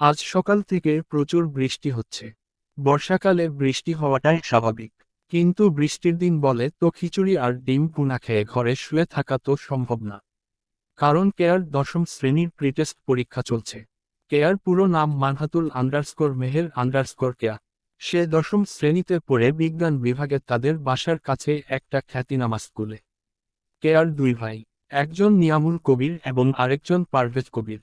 আজ সকাল থেকে প্রচুর বৃষ্টি হচ্ছে। বর্ষাকালে বৃষ্টি হওয়াটাই স্বাভাবিক। কিন্তু বৃষ্টির দিন বলে তো খিচুড়ি আর ডিম পুনা খেয়ে ঘরে শুয়ে থাকা তো সম্ভব না। কারণ কেয়ার দশম শ্রেণির প্রিটেস্ট পরীক্ষা চলছে। কেয়ার পুরো নাম মানহাতুল আন্ডারস্কোর মেহের আন্ডারস্কোর কেয়া। সে দশম শ্রেণীতে পড়ে বিজ্ঞান বিভাগে তাদের বাসার কাছে একটা খ্যাতিনামা স্কুলে। কেয়ার দুই ভাই, একজন নিয়ামুল কবির এবং আরেকজন পারভেজ কবির।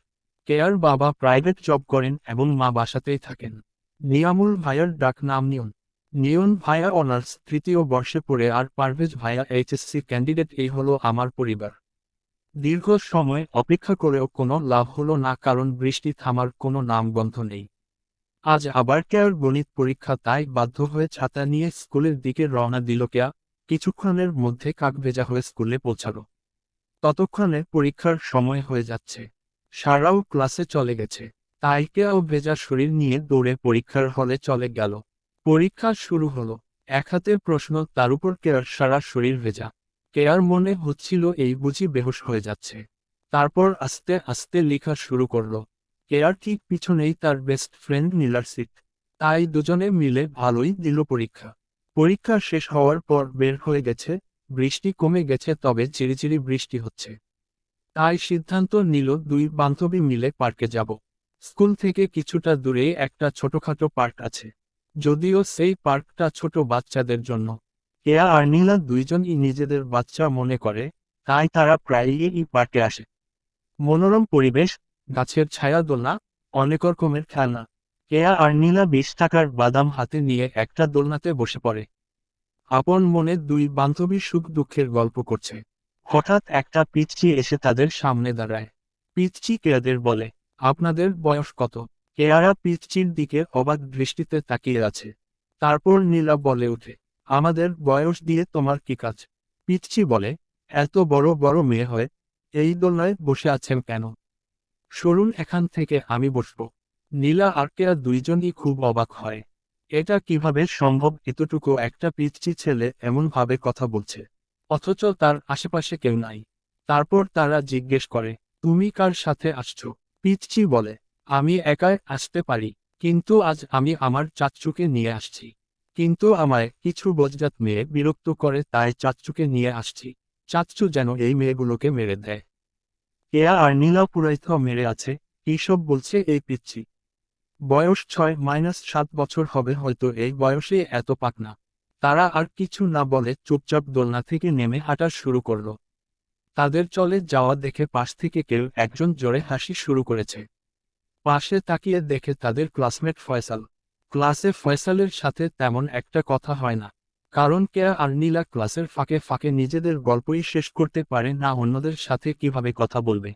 কেয়ার বাবা প্রাইভেট জব করেন এবং মা বাসাতেই থাকেন। নিয়ামুল ভাইয়ার ডাক নাম নিয়ন নিয়ন ভাইয়া অনার্স তৃতীয় বর্ষে পড়ে আর পারভেজ ভাইয়া এইচএসসি ক্যান্ডিডেট, এই হলো আমার পরিবার। দীর্ঘ সময় অপেক্ষা করেও কোনো লাভ হলো না, কারণ বৃষ্টি থামার কোনো নামগন্ধ নেই। আজ আবার কেয়ার গণিত পরীক্ষা, তাই বাধ্য হয়ে ছাতা নিয়ে স্কুলের দিকে রওনা দিল কেয়া। কিছুক্ষণের মধ্যে কাক ভেজা হয়ে স্কুলে পৌঁছালো। ততক্ষণে পরীক্ষার সময় হয়ে যাচ্ছে। সারাও ক্লাসে চলে গেছে। তাই কেয়াও ভেজা শরীর নিয়ে দৌড়ে পরীক্ষার হলে চলে গেল। পরীক্ষা শুরু হলো। এক হাতে প্রশ্ন, তার উপর কেয়ার সারা শরীর ভেজা? কেয়ার মনে হচ্ছিল এই বুঝি বেহুশ হয়ে যাচ্ছে। তারপর আস্তে আস্তে লেখা শুরু করল। কেয়ার ঠিক পিছনেই তার বেস্ট ফ্রেন্ড নীলার সিট তাই দুজনে মিলে ভালোই দিল পরীক্ষা। পরীক্ষা শেষ হওয়ার পর বের হয়ে গেছে। বৃষ্টি কমে গেছে, তবে চিরিচিরি বৃষ্টি হচ্ছে। তাই সিদ্ধান্ত নিল দুই বান্ধবী মিলে পার্কে যাব। স্কুল থেকে কিছুটা দূরে একটা ছোটখাটো পার্ক আছে। যদিও সেই পার্কটা ছোট বাচ্চাদের জন্য। কেয়া আর নীলা দুইজনই নিজেদের বাচ্চা মনে করে, তাই তারা প্রায়ই এই পার্কে আসে। মনোরম পরিবেশ, গাছের ছায়া দোলনা, অনেক রকমের খেলনা। কেয়া আর নীলা বিশ টাকার বাদাম হাতে নিয়ে একটা দোলনাতে বসে পড়ে। আপন মনে দুই বান্ধবী সুখ দুঃখের গল্প করছে। হঠাৎ একটা পিচ্চি এসে তাদের সামনে দাঁড়ায়। পিচ্চি কেয়াদের বলে, আপনাদের বয়স কত? কেয়ারা পিচ্চির দিকে অবাক দৃষ্টিতে তাকিয়ে আছে। তারপর নীলা বলে ওঠে, আমাদের বয়স দিয়ে তোমার কি কাজ? পিচ্চি বলে, এত বড় বড় মেয়ে হয় এই দোলনায় বসে আছেন কেন? সরুন, এখান থেকে আমি বসব। নীলা আর কেয়া দুইজনই খুব অবাক হয়। এটা কীভাবে সম্ভব? এতটুকু একটা পিচ্চি ছেলে এমনভাবে কথা বলছে। অথচ তার আশেপাশে কেউ নাই। তারপর তারা জিজ্ঞেস করে, তুমি কার সাথে আসছো? পিচ্চি বলে, আমি একাই আসতে পারি, কিন্তু আজ আমি আমার চাচ্চুকে নিয়ে আসছি। কিন্তু আমায় কিছু বজ্জাত মেয়ে বিরক্ত করে তাই চাচ্চুকে নিয়ে আসছি। চাচ্চু যেন এই মেয়েগুলোকে মেরে দেয়। কেয়া আর নীলা পুরাইথ মেরে আছে এইসব বলছে এই পিচ্ছি বয়স ছয় মাইনাস সাত বছর হবে হয়তো এই বয়সে এত পাকনা তারা আর কিছু না বলে চুপচাপ দোলনা থেকে নেমে হাঁটা শুরু করল। তাদের চলে যাওয়া দেখে পাশ থেকে কেউ একজন জোরে হাসি শুরু করেছে। পাশে তাকিয়ে দেখে তাদের ক্লাসমেট ফয়সাল। ক্লাসে ফয়সালের সাথে তেমন একটা কথা হয় না। কারণ কেয়া আর নীলা ক্লাসের ফাঁকে ফাঁকে নিজেদের গল্পই শেষ করতে পারে না অন্যদের সাথে কীভাবে কথা বলবে।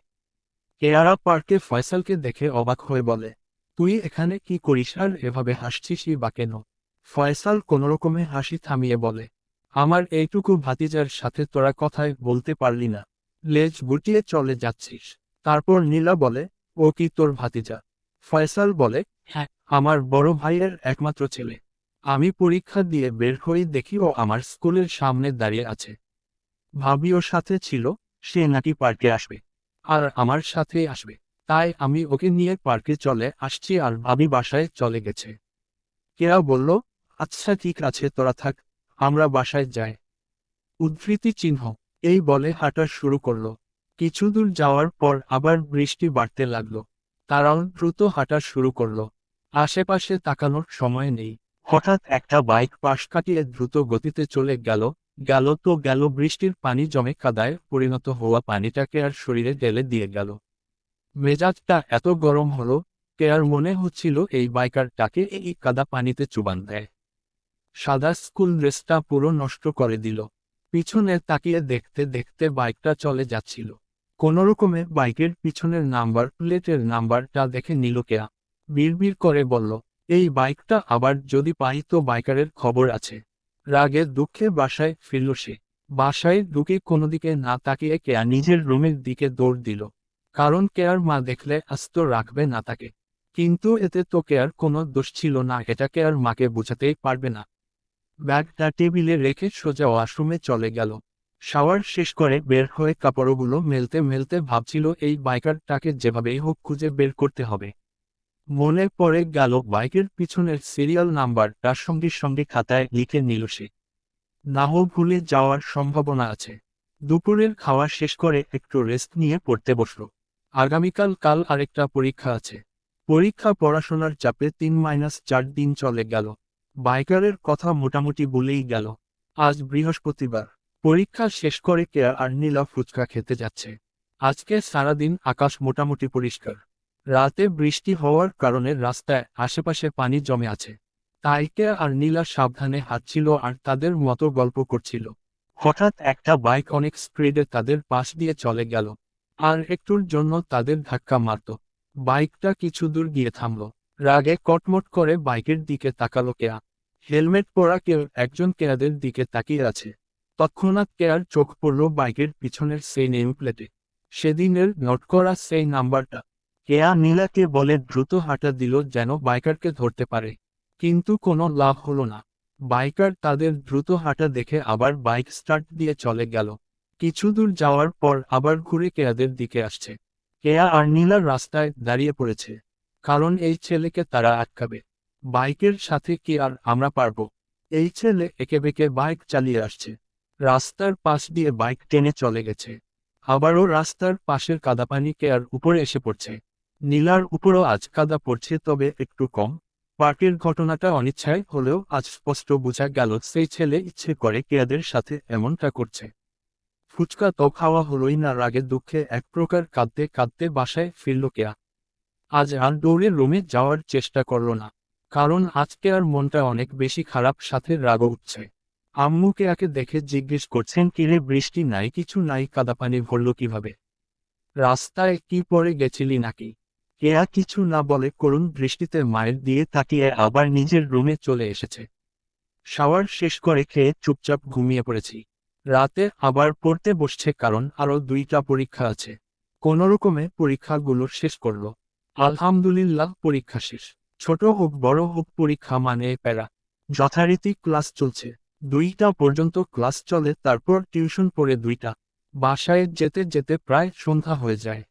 কেয়ারা পার্কে ফয়সালকে দেখে অবাক হয়ে বলে, তুই এখানে কি করিস আর এভাবে হাসছিসই বা কেন? ফয়সাল কোনোরকমে হাসি থামিয়ে বলে, আমার এইটুকু ভাতিজার সাথে তোরা কথায় বলতে পারলি না। লেজ গুটিয়ে চলে যাচ্ছিস তারপর নীলা বলে, ও কি তোর ভাতিজা ফয়সাল বলে হ্যাঁ আমার বড় ভাইয়ের একমাত্র ছেলে। আমি পরীক্ষা দিয়ে বের হয়ে দেখি ও আমার স্কুলের সামনে দাঁড়িয়ে আছে। ভাবি ওর সাথে ছিল, সে নাকি পার্কে আসবে। আর আমার সাথে আসবে। তাই আমি ওকে নিয়ে পার্কে চলে আসছি আর ভাবি বাসায় চলে গেছে। কেয়া বলল আচ্ছা ঠিক আছে, তোরা থাক, আমরা বাসায় যাই। উদ্ধৃতি চিহ্ন, এই বলে হাঁটা শুরু করল। কিছু দূর যাওয়ার পর আবার বৃষ্টি বাড়তে লাগল। তারাও দ্রুত হাঁটা শুরু করল। আশেপাশে তাকানোর সময় নেই। হঠাৎ একটা বাইক পাশ কাটিয়ে দ্রুত গতিতে চলে গেল। গেল তো গেল, বৃষ্টির পানি জমে কাদায় পরিণত হওয়া পানিটাকে আর শরীরে ঢেলে দিয়ে গেল। মেজাজটা এত গরম হলো কেয়ার মনে হচ্ছিল এই বাইকারটাকে এই কাদা পানিতে চুবান দেয়। সাদা স্কুল ড্রেসটা পুরো নষ্ট করে দিল। পিছনে তাকিয়ে দেখতে দেখতে বাইকটা চলে যাচ্ছিল। কোনোরকমে বাইকের পিছনের নাম্বার, প্লেটের নাম্বারটা দেখে নিল কেয়া। বিড়বিড় করে বলল, এই বাইকটা আবার যদি পাই তো বাইকারের খবর আছে। রাগে দুঃখে বাসায় ফিরল সে। বাসায় ঢুকে কোনো দিকে না তাকিয়ে কেয়া নিজের রুমের দিকে দৌড় দিল। কারণ কেয়ার মা দেখলে আস্ত রাখবে না তাকে। কিন্তু এতে তো কেয়ার কোনো দোষ ছিল না, এটা কেয়ার মাকে বোঝাতেই পারবে না। ব্যাগটা টেবিলে রেখে সোজা ওয়াশরুমে চলে গেল। শাওয়ার শেষ করে বের হয়ে কাপড়গুলো মেলতে মেলতে ভাবছিল এই বাইকারটাকে যেভাবেই হোক খুঁজে বের করতে হবে। মনে পড়ে গেল বাইকের পিছনের সিরিয়াল নাম্বারটা সঙ্গে সঙ্গে খাতায় লিখে নিল সে। নাও ভুলে যাওয়ার সম্ভাবনা আছে। দুপুরের খাওয়া শেষ করে একটু রেস্ট নিয়ে পড়তে বসল। আগামীকাল কাল আরেকটা পরীক্ষা আছে। পরীক্ষা পড়াশোনার চাপে তিন মাইনাস চার দিন চলে গেল। বাইকারের কথা মোটামুটি বলেই গেল। আজ বৃহস্পতিবার। পরীক্ষা শেষ করে কেয়া আর নীলা ফুচকা খেতে যাচ্ছে। আজকে সারাদিন আকাশ মোটামুটি পরিষ্কার। রাতে বৃষ্টি হওয়ার কারণে রাস্তায় আশেপাশে পানি জমে আছে। তাই কেয়া আর নীলা সাবধানে হাঁটছিল আর তাদের মতো গল্প করছিল। হঠাৎ একটা বাইক অনেক স্পিডে তাদের পাশ দিয়ে চলে গেল। আর একটুর জন্য তাদের ধাক্কা মারত। বাইকটা কিছু দূর গিয়ে থামল। রাগে কটমট করে বাইকের দিকে তাকালো কেয়া। হেলমেট পরা কেউ একজন কেয়াদের দিকে তাকিয়ে আছে। তৎক্ষণাৎ কেয়ার চোখ পড়ল বাইকের পিছনের সেই নেম প্লেটে। সেদিনের নোট করা সেই নাম্বারটা। কেয়া নীলাকে বলে দ্রুত হাঁটা দিল যেন বাইকারকে ধরতে পারে। কিন্তু কোনো লাভ হলো না। বাইকার তাদের দ্রুত হাঁটা দেখে আবার বাইক স্টার্ট দিয়ে চলে গেল। কিছু দূর যাওয়ার পর আবার ঘুরে কেয়াদের দিকে আসছে। কেয়া আর নীলার রাস্তায় দাঁড়িয়ে পড়েছে। কারণ এই ছেলেকে তারা আটকাবে। বাইকের সাথে কি আর আমরা পারব? এই ছেলে একে বেঁকে বাইক চালিয়ে আসছে। রাস্তার পাশ দিয়ে বাইক টেনে চলে গেছে। আবারও রাস্তার পাশের কাদাপানি কেয়ার উপরে এসে পড়ছে। নীলার উপরও আজ কাদা পড়ছে, তবে একটু কম। পার্কের ঘটনাটা অনিচ্ছায় হলেও আজ স্পষ্ট বোঝা গেল, সেই ছেলে ইচ্ছে করে কেয়াদের সাথে এমনটা করছে। ফুচকা তো খাওয়া হলোই না, রাগে দুঃখে এক প্রকার কাঁদতে কাঁদতে বাসায় ফিরল কেয়া। আজ আর দৌড়ে রুমে যাওয়ার চেষ্টা করল না। কারণ আজকে আর মনটা অনেক বেশি খারাপ, সাথে রাগ উঠছে। আম্মু কেয়াকে দেখে জিজ্ঞেস করছেন কিরে বৃষ্টি নাই, কিছু নাই, কাদাপানি ভরল কীভাবে? রাস্তায় কি পরে গেছিলি নাকি? কেয়া কিছু না বলে, করুণ, বৃষ্টিতে মায়ের দিয়ে তাকিয়ে আবার নিজের রুমে চলে এসেছে। শাওয়ার শেষ করে খেয়ে চুপচাপ ঘুমিয়ে পড়েছি। রাতে আবার পড়তে বসছে, কারণ আরও দুইটা পরীক্ষা আছে। কোনোরকমে পরীক্ষাগুলো শেষ করল। আলহামদুলিল্লাহ, পরীক্ষা শেষ। ছোট হোক, বড় হোক, পরীক্ষা মানে প্যারা। যথারীতি ক্লাস চলছে। দুইটা পর্যন্ত ক্লাস চলে, তারপর টিউশন পড়ে দুইটা। বাসায় যেতে যেতে প্রায় সন্ধ্যা হয়ে যায়।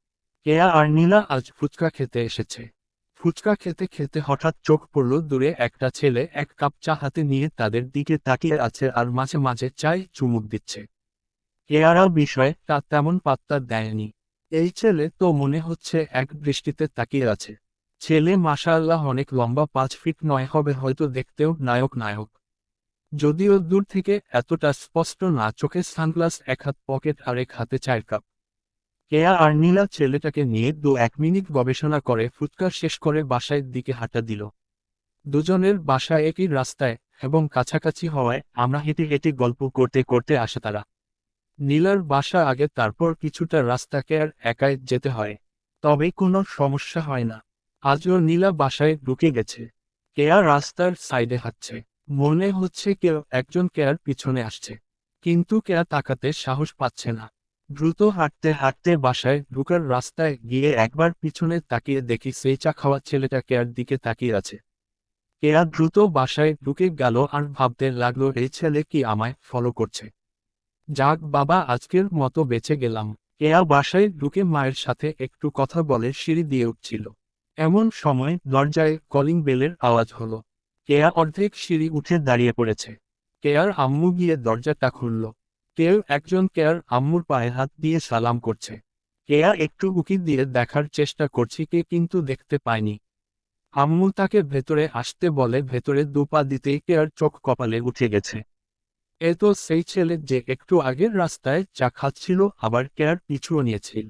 কেয়া আর নীলা আজ ফুচকা খেতে এসেছে। ফুচকা খেতে খেতে হঠাৎ চোখ পড়ল দূরে একটা ছেলে এক কাপ চা হাতে নিয়ে তাদের দিকে তাকিয়ে আছে আর মাঝে মাঝে চায় চুমুক দিচ্ছে। কেয়ারা বিষয়ে তা তেমন পাত্তা দেয়নি। এই ছেলে তো মনে হচ্ছে এক দৃষ্টিতে তাকিয়ে আছে। ছেলে মাশাআল্লাহ অনেক লম্বা পাঁচ ফিট নয় হবে, হয়তো দেখতেও নায়ক নায়ক। যদিও দূর থেকে এতটা স্পষ্ট না, চোখে সানগ্লাস এক হাত পকেট আর এক হাতে চায়ের কাপ। কেয়া আর নীলা ছেলেটাকে নিয়ে দু এক মিনিট গবেষণা করে ফুৎকার শেষ করে বাসায় দিকে হাঁটা দিল। দুজনের বাসা একই রাস্তায় এবং কাছাকাছি হওয়ায় আমরা হেঁটে হেঁটে গল্প করতে করতে আসে তারা। নীলার বাসা আগে, তারপর কিছুটা রাস্তাকে আর একাই যেতে হয়, তবে কোনো সমস্যা হয় না। আজও নীলা বাসায় ঢুকে গেছে। কেয়া রাস্তার সাইডে হাঁটছে। মনে হচ্ছে কেউ একজন কেয়ার পিছনে আসছে। কিন্তু কেয়া তাকাতে সাহস পাচ্ছে না। দ্রুত হাঁটতে হাঁটতে বাসায় ঢুকার রাস্তায় গিয়ে একবার পিছনে তাকিয়ে দেখি সেই চা খাওয়া ছেলেটা কেয়ার দিকে তাকিয়ে আছে। কেয়া দ্রুত বাসায় ঢুকে গেল আর ভাবতে লাগল, এই ছেলে কি আমায় ফলো করছে? যাক বাবা, আজকের মতো বেঁচে গেলাম। কেয়া বাসায় ঢুকে মায়ের সাথে একটু কথা বলে সিঁড়ি দিয়ে উঠছিল। এমন সময় দরজায় কলিং বেলের আওয়াজ হলো। কেয়া অর্ধেক সিঁড়ি উঠে দাঁড়িয়ে পড়েছে। কেয়ার আম্মু গিয়ে দরজাটা খুলল। কেউ একজন কেয়ার আম্মুর পায়ে হাত দিয়ে সালাম করছে। কেয়া একটু উকি দিয়ে দেখার চেষ্টা করছি কে কিন্তু দেখতে পায়নি। আম্মু তাকে ভেতরে আসতে বলে ভেতরে দুপা দিতেই কেয়ার চোখ কপালে উঠে গেছে। এ তো সেই ছেলে যে একটু আগের রাস্তায় চা খাচ্ছিল, আবার কেয়ার পিছুও নিয়েছিল।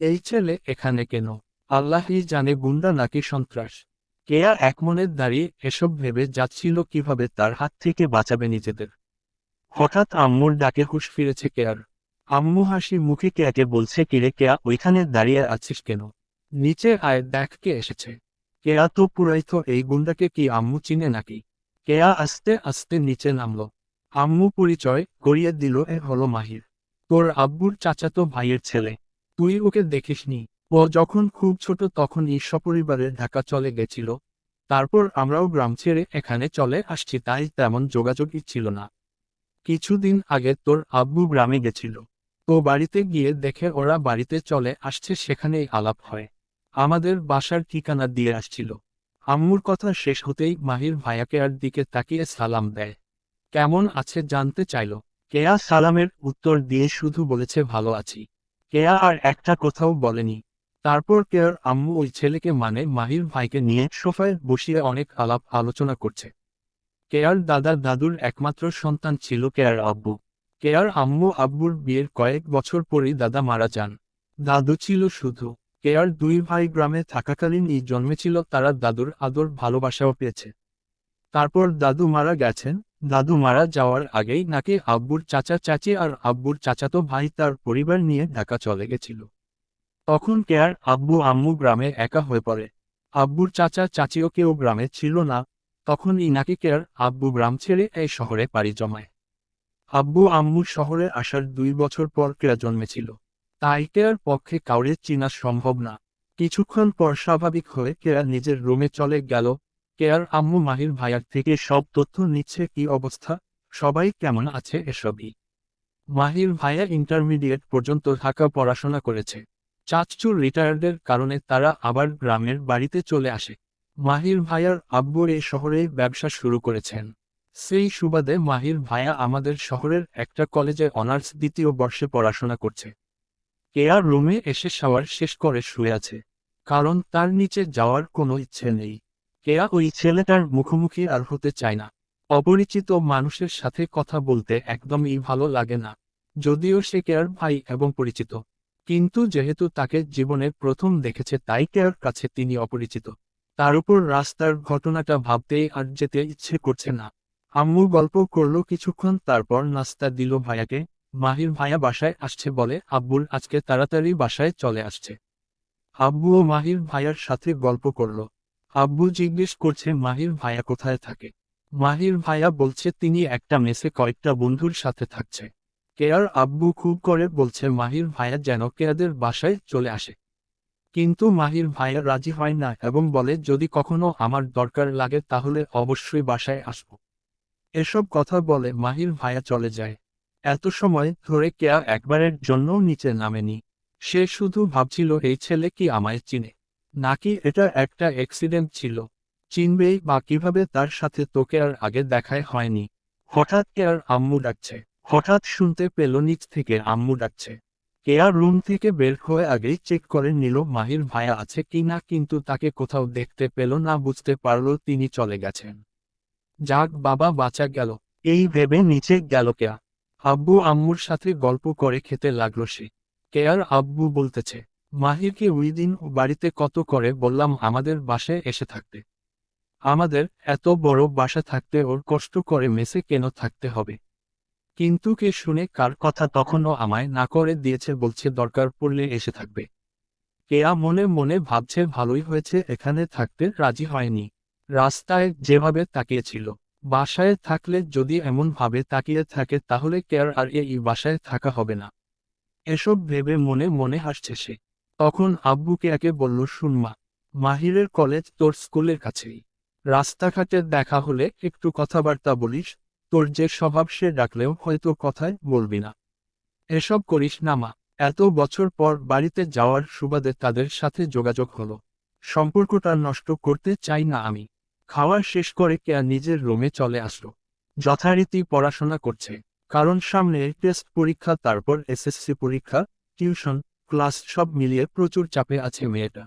এই ছেলে এখানে কেন? আল্লাহই জানে গুন্ডা নাকি সন্ত্রাস। কেয়া একমনে দাঁড়িয়ে এসব ভেবে যাচ্ছিল কীভাবে তার হাত থেকে বাঁচাবে নিজেদের। হঠাৎ আম্মুর ডাকে হুশ ফিরেছে কেয়ার আম্মু হাসি মুখে কেয়াকে বলছে কিরে কেয়া ওইখানে দাঁড়িয়ে আছিস কেন? নিচে আয়, দেখ কে এসেছে। কেয়া তো পুরাই তো এই গুন্ডাকে কি আম্মু চিনে নাকি? কেয়া আস্তে আস্তে নিচে নামল। আম্মু পরিচয় করিয়ে দিল, এ হলো মাহির। তোর আব্বুর চাচাতো ভাইয়ের ছেলে। তুই ওকে দেখিসনি। ও যখন খুব ছোট তখন তখনই সপরিবারে ঢাকা চলে গেছিল। তারপর আমরাও গ্রাম ছেড়ে এখানে চলে আসছি, তাই তেমন যোগাযোগই ছিল না। কিছুদিন আগে তোর আব্বু গ্রামে গেছিল। তো বাড়িতে গিয়ে দেখে ওরা বাড়িতে চলে আসছে, সেখানেই আলাপ হয়। আমাদের বাসার ঠিকানা দিয়ে আসছিল। আম্মুর কথা শেষ হতেই মাহির ভাইয়া আর দিকে তাকিয়ে সালাম দেয়। কেমন আছে জানতে চাইল? কেয়া সালামের উত্তর দিয়ে শুধু বলেছে, ভালো আছি। কেয়া আর একটা কোথাও বলেনি। তারপর কেয়ার আম্মু ওই ছেলেকে মানে মাহির ভাইকে নিয়ে সোফায় বসিয়ে অনেক আলাপ আলোচনা করছে। কেয়ার দাদা দাদুর একমাত্র সন্তান ছিল কেয়ার আব্বু। কেয়ার আম্মু আব্বুর বিয়ের কয়েক বছর পরেই দাদা মারা যান। দাদু ছিল শুধু। কেয়ার দুই ভাই গ্রামে থাকাকালীনই জন্মেছিল তারা দাদুর আদর ভালোবাসাও পেয়েছে। তারপর দাদু মারা গেছেন। দাদু মারা যাওয়ার আগেই নাকি আব্বুর চাচা, চাচি আর আব্বুর চাচাতো ভাই তার পরিবার নিয়ে ঢাকা চলে গেছিল। তখন কেয়ার আব্বু আম্মু গ্রামে একা হয়ে পড়ে। আব্বুর চাচা চাচিও কেউ গ্রামে ছিল না। তখনই নাকি কেয়ার আব্বু গ্রাম ছেড়ে এই শহরে পাড়ি জমায়। আব্বু আম্মু শহরে আসার দুই বছর পর কেয়া জন্মেছিল। তাই কেয়ার পক্ষে কাউরে চিনা সম্ভব না। কিছুক্ষণ পর স্বাভাবিক হয়ে কেয়া নিজের রুমে চলে গেল। কেয়ার আম্মু মাহির ভাইয়ার থেকে সব তথ্য নিচ্ছে কি অবস্থা, সবাই কেমন আছে এসবই। মাহির ভাইয়া ইন্টারমিডিয়েট পর্যন্ত ঢাকা পড়াশোনা করেছে। চাচচুর রিটায়ার্ডের কারণে তারা আবার গ্রামের বাড়িতে চলে আসে। মাহির ভাইয়ার আব্বু এই শহরে ব্যবসা শুরু করেছেন। সেই সুবাদে মাহির ভাইয়া আমাদের শহরের একটা কলেজে অনার্স দ্বিতীয় বর্ষে পড়াশোনা করছে। কেয়ার রুমে এসে শাওয়ার শেষ করে শুয়ে আছে। কারণ তার নিচে যাওয়ার কোনো ইচ্ছে নেই। কেয়া ওই ছেলেটার মুখোমুখি আর হতে চায় না। অপরিচিত মানুষের সাথে কথা বলতে একদমই ভালো লাগে না। যদিও সে কেয়ার ভাই এবং পরিচিত। কিন্তু যেহেতু তাকে জীবনের প্রথম দেখেছে তাই কেয়ার কাছে তিনি অপরিচিত। তার উপর রাস্তার ঘটনাটা ভাবতেই আর যেতে ইচ্ছে করছে না। আম্মু গল্প করল কিছুক্ষণ তারপর নাস্তা দিল ভাইয়াকে, মাহির ভাইয়া বাসায় আসছে বলে আব্বুর আজকে তাড়াতাড়ি বাসায় চলে আসছে। আব্বু ও মাহির ভাইয়ার সাথে গল্প করল। আব্বু জিজ্ঞেস করছে, মাহির ভাইয়া কোথায় থাকে? মাহির ভাইয়া বলছে, তিনি একটা মেসে কয়েকটা বন্ধুর সাথে থাকছে। কেয়ার আব্বু খুব করে বলছে, মাহির ভাইয়া যেন কেয়াদের বাসায় চলে আসে। কিন্তু মাহির ভাইয়া রাজি হয় না এবং বলে, যদি কখনো আমার দরকার লাগে তাহলে অবশ্যই বাসায় আসব। এসব কথা বলে মাহির ভাইয়া চলে যায়। এত সময় ধরে কেয়া একবারের জন্যও নিচে নামেনি। সে শুধু ভাবছিল, এই ছেলে কি আমায় চিনে? নাকি এটা একটা অ্যাক্সিডেন্ট ছিল? চিনবেই বা কীভাবে তার সাথে তোকে আর আগে দেখায় হয়নি। হঠাৎ কেয়ার আম্মু ডাকছে হঠাৎ শুনতে পেল নিচ থেকে আম্মু ডাকছে। কেয়া রুম থেকে বের হয়ে আগেই চেক করে নিল মাহির ভাইয়া আছে কি না, কিন্তু তাকে কোথাও দেখতে পেল না, বুঝতে পারল তিনি চলে গেছেন। যাক বাবা, বাঁচা গেল। এই ভেবে নিচে গেল কেয়া। আব্বু আম্মুর সাথে গল্প করে খেতে লাগল সে। কেয়ার আব্বু বলতেছে, মাহিরকে ওই দিন বাড়িতে কত করে বললাম আমাদের বাসায় এসে থাকতে। আমাদের এত বড় বাসা থাকতে ওর কষ্ট করে মেসে কেন থাকতে হবে? কিন্তু কে শুনে কার কথা তখনও আমায় না করে দিয়েছে বলছে দরকার পড়লে এসে থাকবে। কেয়া মনে মনে ভাবছে ভালোই হয়েছে এখানে থাকতে রাজি হয়নি। রাস্তায় যেভাবে তাকিয়েছিল, বাসায় থাকলে যদি এমন ভাবে তাকিয়ে থাকে তাহলে কেয়ার আর এই বাসায় থাকা হবে না। এসব ভেবে মনে মনে হাসছে সে। তখন আব্বুকে একে বলল শুনমা মাহিরের কলেজ তোর স্কুলের কাছেই। রাস্তাঘাটে দেখা হলে একটু কথাবার্তা বলিস তোর যে স্বভাব সে ডাকলেও হয়তো কথায় বলবি না। এসব করিস না মা। এত বছর পর বাড়িতে যাওয়ার সুবাদে তাদের সাথে যোগাযোগ হলো। সম্পর্কটা নষ্ট করতে চাই না আমি। খাওয়া শেষ করে কেয়া নিজের রুমে চলে আসলো। যথারীতি পড়াশোনা করছে। কারণ সামনে টেস্ট পরীক্ষা, তারপর এসএসসি পরীক্ষা, টিউশন, ক্লাস সব মিলিয়ে প্রচুর চাপে আছে মেয়েটা।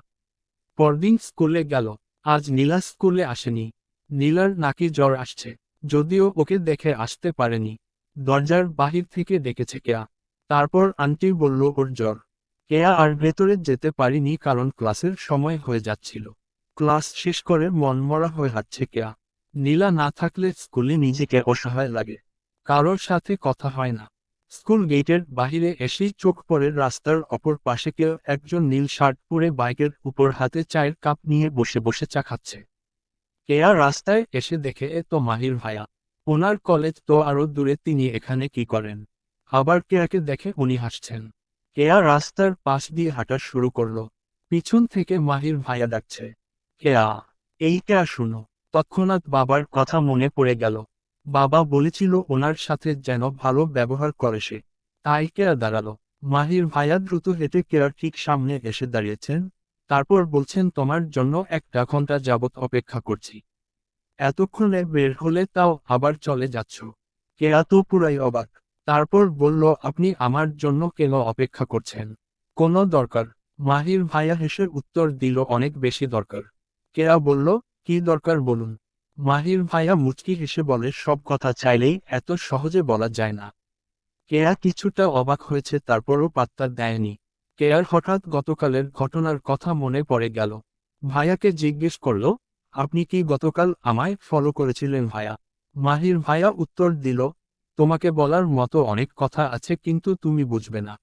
পরদিন স্কুলে গেল। আজ নীলা স্কুলে আসেনি। নীলার নাকি জ্বর আসছে। যদিও ওকে দেখে আসতে পারেনি। দরজার বাহির থেকে ডেকেছে কেয়া। তারপর আন্টি বলল, ওর জ্বর। কেয়া আর ভেতরে যেতে পারিনি কারণ ক্লাসের সময় হয়ে যাচ্ছিল। ক্লাস শেষ করে মনমরা হয়ে হাঁটছে কেয়া। নীলা না থাকলে স্কুলে নিজেকে অসহায় লাগে। কারোর সাথে কথা হয় না। স্কুল গেটের বাহিরে এসেই চোখ পড়ে রাস্তার অপর পাশে কেউ একজন নীল শার্ট পরে বাইকের উপর হাতে চায়ের কাপ নিয়ে বসে বসে চা খাচ্ছে। কেয়া রাস্তায় এসে দেখে, এ তো মাহির ভাইয়া ওনার কলেজ তো আরও দূরে, তিনি এখানে কি করেন? আবার কেয়াকে দেখে উনি হাসছেন। কেয়া রাস্তার পাশ দিয়ে হাঁটা শুরু করল। পিছন থেকে মাহির ভাইয়া ডাকছে, কেয়া এই কেয়া শুনো, তৎক্ষণাৎ বাবার কথা মনে পড়ে গেল। বাবা বলেছিল ওনার সাথে যেন ভালো ব্যবহার করে সে। তাই কেয়া দাঁড়াল। মাহির ভাইয়া দ্রুত হেঁটে কেয়ার ঠিক সামনে এসে দাঁড়িয়েছেন। তারপর বলছেন, তোমার জন্য একটা ঘণ্টা যাবত অপেক্ষা করছি। এতক্ষণে বের হলে তাও আবার চলে যাচ্ছ। কেয়া তো পুরাই অবাক। তারপর বলল, আপনি আমার জন্য কেন অপেক্ষা করছেন? কোনো দরকার? মাহির ভাইয়া হেসে উত্তর দিল, অনেক বেশি দরকার। কেয়া বলল, কি দরকার বলুন? মাহির ভাইয়া মুচকি হেসে বলে, সব কথা চাইলেই এত সহজে বলা যায় না। কেয়া কিছুটা অবাক হয়েছে, তারপরও পাত্তা দেয়নি। কেয়ার হঠাৎ গতকালের ঘটনার কথা মনে পড়ে গেল। ভাইয়াকে জিজ্ঞেস করল, আপনি কি গতকাল আমায় ফলো করেছিলেন ভাইয়া? মাহির ভাইয়া উত্তর দিল, তোমাকে বলার মতো অনেক কথা আছে কিন্তু তুমি বুঝবে না।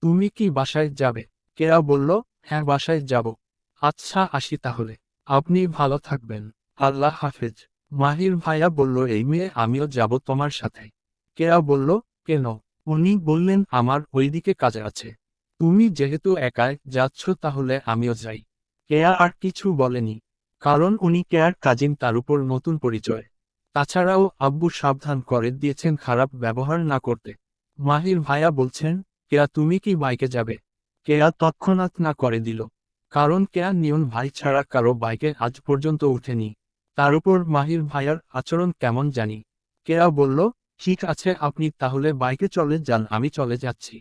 তুমি কি বাসায় যাবে? কেয়া বলল হ্যাঁ বাসায় যাব। আচ্ছা আসি তাহলে। আপনি ভালো থাকবেন। আল্লাহ হাফেজ। মাহির ভাইয়া বলল, এই মেয়ে, আমিও যাব তোমার সাথে। কেয়া বলল, কেন? উনি বললেন, আমার ওইদিকে কাজে আছে। তুমি যেহেতু একাই যাচ্ছ তাহলে আমিও যাই। কেয়া আর কিছু বলেনি, কারণ উনি কেয়ার কাজিন তার উপর নতুন পরিচয়। তাছাড়াও আব্বু সাবধান করে দিয়েছেন খারাপ ব্যবহার না করতে। মাহির ভাইয়া বলছেন, কেয়া, তুমি কি বাইকে যাবে? কেয়া তৎক্ষণাৎ না করে দিল, কারণ কেয়া নিয়ন ভাই ছাড়া কারও বাইকে আজ পর্যন্ত উঠেনি তার উপর মাহির ভাইয়ার আচরণ কেমন জানি। কেয়া বলল, ঠিক আছে, আপনি তাহলে বাইকে চলে যান, আমি চলে যাচ্ছি।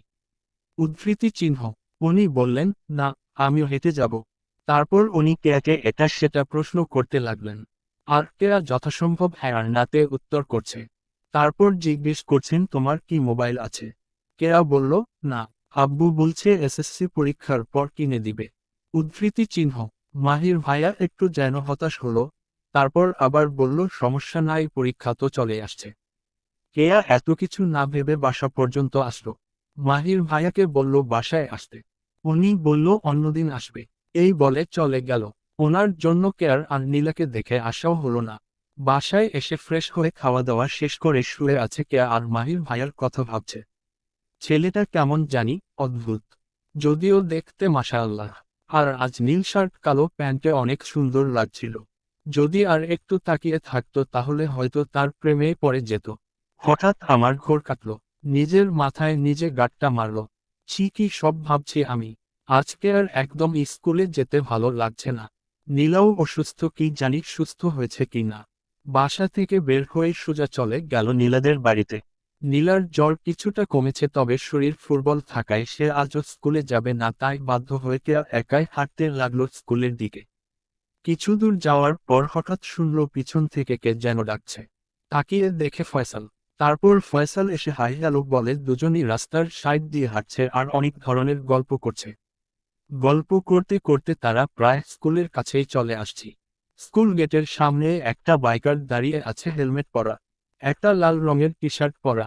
উদ্ধৃতি চিহ্ন। উনি বললেন, না, আমিও হেঁটে যাব। তারপর উনি কেয়াকে এটা সেটা প্রশ্ন করতে লাগলেন। আর কেয়া যথাসম্ভব হ্যাঁ নাতে উত্তর করছে? তারপর জিজ্ঞেস করছেন, তোমার কি মোবাইল আছে? কেয়া বলল, না, আব্বু বলছে এসএসসি পরীক্ষার পর কিনে দিবে। উদ্ধৃতি চিহ্ন। মাহির ভাইয়া একটু যেন হতাশ হলো। তারপর আবার বলল, সমস্যা নাই, পরীক্ষা তো চলে আসছে। কেয়া এত কিছু না ভেবে বাসা পর্যন্ত আসলো। মাহির ভাইয়াকে বলল, বাসায় আসতে। উনি বলল, অন্যদিন আসবে। এই বলে চলে গেল। ওনার জন্য কেয়ার আর নীলাকে দেখে আসাও হলো না। বাসায় এসে ফ্রেশ হয়ে খাওয়া দাওয়া শেষ করে শুয়ে আছে কেয়া আর মাহির ভাইয়ার কথা ভাবছে। ছেলেটা কেমন জানি অদ্ভুত। যদিও দেখতে মাশাআল্লাহ। আর আজ নীল শার্ট, কালো প্যান্টে অনেক সুন্দর লাগছিল। যদি আর একটু তাকিয়ে থাকতো তাহলে হয়তো তার প্রেমে পড়ে যেত। হঠাৎ আমার ঘোর কাটল। নিজের মাথায় নিজে গাটটা মারল। ছি কি সব ভাবছি আমি। আজকে আর একদম স্কুলে যেতে ভালো লাগছে না। নীলাও অসুস্থ কি জানি সুস্থ হয়েছে কি না। বাসা থেকে বের হয়ে সোজা চলে গেল নীলাদের বাড়িতে। নীলার জ্বর কিছুটা কমেছে তবে শরীর ফুটবল থাকায় সে আজও স্কুলে যাবে না তাই বাধ্য হয়ে একাই হাঁটতে লাগল স্কুলের দিকে। কিছু দূর যাওয়ার পর হঠাৎ শুনল পিছন থেকে কে যেন ডাকছে। তাকিয়ে দেখে ফয়সাল। তারপর ফয়সাল এসে হাই হ্যালো বলে, দুজনই রাস্তার সাইড দিয়ে হাঁটছে আর অনেক ধরনের গল্প করছে। গল্প করতে করতে তারা প্রায় স্কুলের কাছেই চলে আসছি। স্কুল গেটের সামনে একটা বাইকার দাঁড়িয়ে আছে হেলমেট পরা, একটা লাল রঙের টি শার্ট পরা।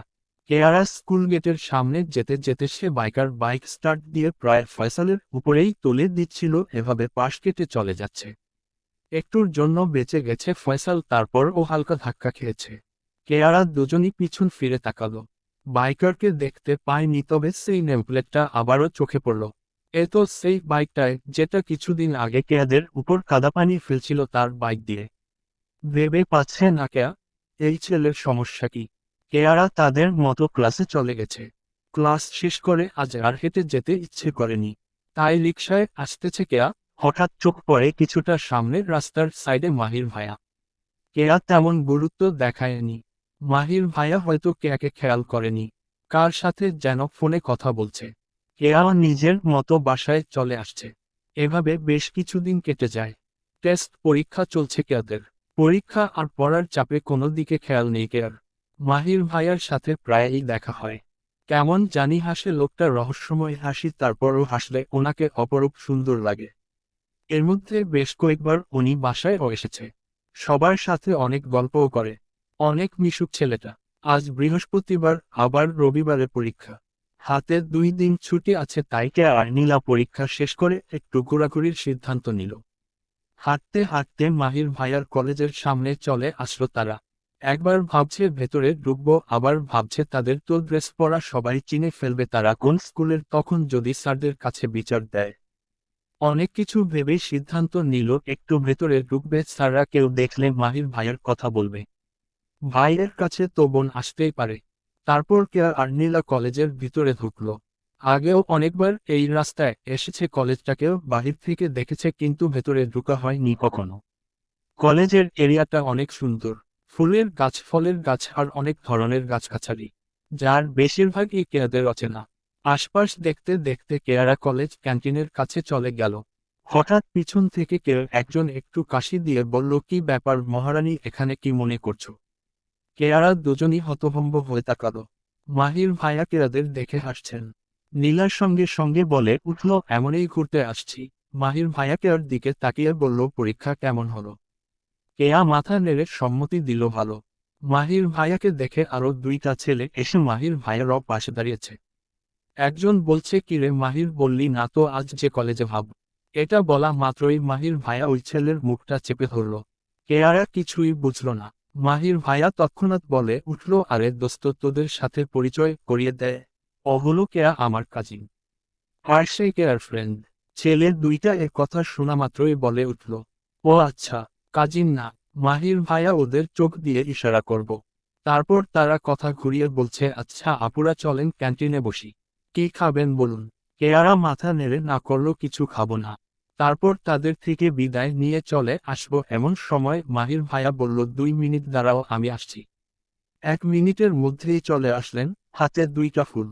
কেয়ারা স্কুল গেটের সামনে যেতে যেতে সে বাইকার বাইক স্টার্ট দিয়ে প্রায় ফয়সালের উপরেই তুলে দিচ্ছিল, এভাবে পাশ কেটে চলে যাচ্ছে। একটুর জন্য বেঁচে গেছে ফয়সাল, তারপর ও হালকা ধাক্কা খেয়েছে। কেয়ারা দুজনই পিছন ফিরে তাকালো। বাইকারকে দেখতে পায়নি তবে সেই নেমপ্লেটটা আবারও চোখে পড়ল। এ তো সেই বাইকটায় যেটা কিছুদিন আগে কেয়াদের উপর কাদাপানি ফেলছিল তার বাইক দিয়ে। ভেবে পাচ্ছে না কেয়া, এই ছেলের সমস্যা কি? কেয়ারা তাদের মতো ক্লাসে চলে গেছে। ক্লাস শেষ করে আজ আর হেঁটে যেতে ইচ্ছে করেনি। তাই রিকশায় আসতেছে কেয়া, হঠাৎ চোখ পড়ে কিছুটা সামনের রাস্তার সাইডে মাহির ভায়া। কেয়া তেমন গুরুত্ব দেখায়নি। মাহির ভাইয়া হয়তো কেয়াকে খেয়াল করেনি। কার সাথে যেন ফোনে কথা বলছে। কেয়া নিজের মতো বাসায় চলে আসছে। এভাবে বেশ কিছুদিন কেটে যায়। টেস্ট পরীক্ষা চলছে কেয়াদের পরীক্ষা আর পড়ার চাপে কোনো দিকে খেয়াল নেই কেয়ার। মাহির ভাইয়ার সাথে প্রায়ই দেখা হয়। কেমন জানি হাসে লোকটা রহস্যময় হাসি তারপরও হাসলে ওনাকে অপরূপ সুন্দর লাগে। এর মধ্যে বেশ কয়েকবার উনি বাসায়ও এসেছে। সবার সাথে অনেক গল্পও করে। অনেক মিশুক ছেলেটা। আজ বৃহস্পতিবার, আবার রবিবারে পরীক্ষা। হাতে দুই দিন ছুটি আছে তাই কে আর নীলা পরীক্ষা শেষ করে একটু ঘোরাঘুরির সিদ্ধান্ত নিল। হাঁটতে হাঁটতে মাহির ভাইয়ার কলেজের সামনে চলে আসলো তারা। একবার ভাবছে ভেতরে ঢুকবো, আবার ভাবছে তাদের তো ড্রেস পরা সবাই চিনে ফেলবে তারা কোন স্কুলের, তখন যদি স্যারদের কাছে বিচার দেয়। অনেক কিছু ভেবেই সিদ্ধান্ত নিল, একটু ভেতরে ঢুকবে, স্যাররা কেউ দেখলে মাহির ভাইয়ের কথা বলবে। ভাইয়ের কাছে তো বোন আসতেই পারে। তারপর কেয়ার আর নীলা কলেজের ভিতরে ঢুকল। আগেও অনেকবার এই রাস্তায় এসেছে, কলেজটাকেও বাহির থেকে দেখেছে, কিন্তু ভেতরে ঢুকা হয়নি কখনো। কলেজের এরিয়াটা অনেক সুন্দর। ফুলের গাছ, ফলের গাছ আর অনেক ধরনের গাছগাছালি। যার বেশিরভাগই কেয়াদের অচেনা আশপাশ দেখতে দেখতে কেয়ারা কলেজ ক্যান্টিনের কাছে চলে গেল। হঠাৎ পিছন থেকে কেউ একজন একটু কাশি দিয়ে বলল, কি ব্যাপার মহারানী, এখানে কি মনে করছ? কেয়ারা দুজনই হতভম্ব হয়ে তাকাল। মাহির ভাইয়া কেরাদের দেখে হাসছেন। নীলার সঙ্গে সঙ্গে বলে, উঠল, এমনই ঘুরতে আসছি। মাহির ভাইয়া কেয়ার দিকে তাকিয়ে বলল, পরীক্ষা কেমন হলো? কেয়া মাথা নেড়ে সম্মতি দিল ভালো। মাহির ভাইয়াকে দেখে আরও দুইটা ছেলে এসে মাহির ভাইয়ারও পাশে দাঁড়িয়েছে। একজন বলছে কিরে মাহির, বললি না তো আজ যে কলেজে ভাব। এটা বলা মাত্রই মাহির ভাইয়া ওই ছেলের মুখটা চেপে ধরল। কেয়ারা কিছুই বুঝল না। মাহির ভাইয়া তৎক্ষণাৎ বলে উঠল, আরে দোস্ত, তোদের সাথে পরিচয় করিয়ে দেয় অহলো কেয়া আমার কাজিন আর সেই কেয়ার ফ্রেন্ড ছেলে দুইটা এ কথা শোনা মাত্রই বলে উঠল, ও আচ্ছা কাজিন না। মাহির ভাইয়া ওদের চোখ দিয়ে ইশারা করব। তারপর তারা কথা ঘুরিয়ে বলছে আচ্ছা আপুরা চলেন ক্যান্টিনে বসি। কি খাবেন বলুন? কেয়ারা মাথা নেড়ে না করল কিছু খাব না। তারপর তাদের থেকে বিদায় নিয়ে চলে আসব এমন সময় মাহির ভাইয়া বলল, দুই মিনিট দাঁড়াও, আমি আসছি। এক মিনিটের মধ্যেই চলে আসলেন হাতে দুইটা ফুল,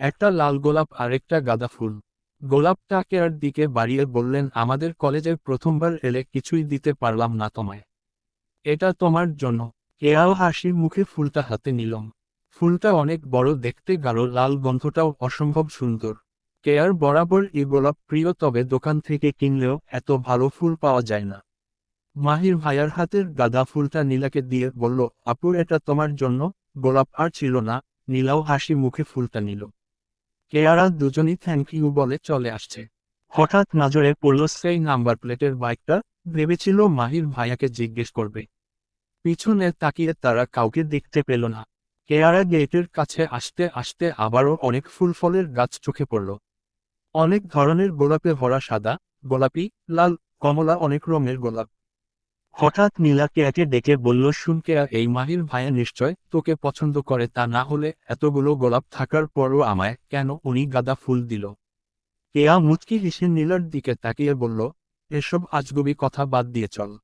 একটা লাল গোলাপ আর একটা গাঁদা ফুল। গোলাপটা কেয়ার দিকে বাড়িয়ে বললেন, আমাদের কলেজে প্রথমবার এলে কিছুই দিতে পারলাম না তোমায়। এটা তোমার জন্য। কেয়াও হাসির মুখে ফুলটা হাতে নিলাম ফুলটা অনেক বড়, দেখতে গাঢ়, লাল গন্ধটাও অসম্ভব সুন্দর। কেয়ার বরাবর এই গোলাপ প্রিয়, তবে দোকান থেকে কিনলেও এত ভালো ফুল পাওয়া যায় না। মাহির ভাইয়ার হাতের গাঁদা ফুলটা নীলাকে দিয়ে বলল, আপু, এটা তোমার জন্য? গোলাপ আর ছিল না। নীলাও হাসি মুখে ফুলটা নিল। কেয়ারা দুজনই থ্যাংক ইউ বলে চলে আসছে। হঠাৎ নজরে পড়ল সেই নাম্বার প্লেটের বাইকটা, ভেবেছিল মাহির ভাইয়াকে জিজ্ঞেস করবে। পিছনে তাকিয়ে তারা কাউকে দেখতে পেল না। কেয়ারা গেটের কাছে আসতে আসতে আবারও অনেক ফুল ফলের গাছ চোখে পড়ল। অনেক ধরনের গোলাপে ভরা সাদা, গোলাপি, লাল, কমলা অনেক রঙের গোলাপ। হঠাৎ নীলা কেয়াকে ডেকে বলল, শুন কেয়া, এই মাহির ভাইয়া নিশ্চয় তোকে পছন্দ করে। তা না হলে এতগুলো গোলাপ থাকার পরও আমায় কেন উনি গাঁদা ফুল দিল? কেয়া মুচকি হেসে নীলার দিকে তাকিয়ে বলল, এসব আজগুবি কথা বাদ দিয়ে চল।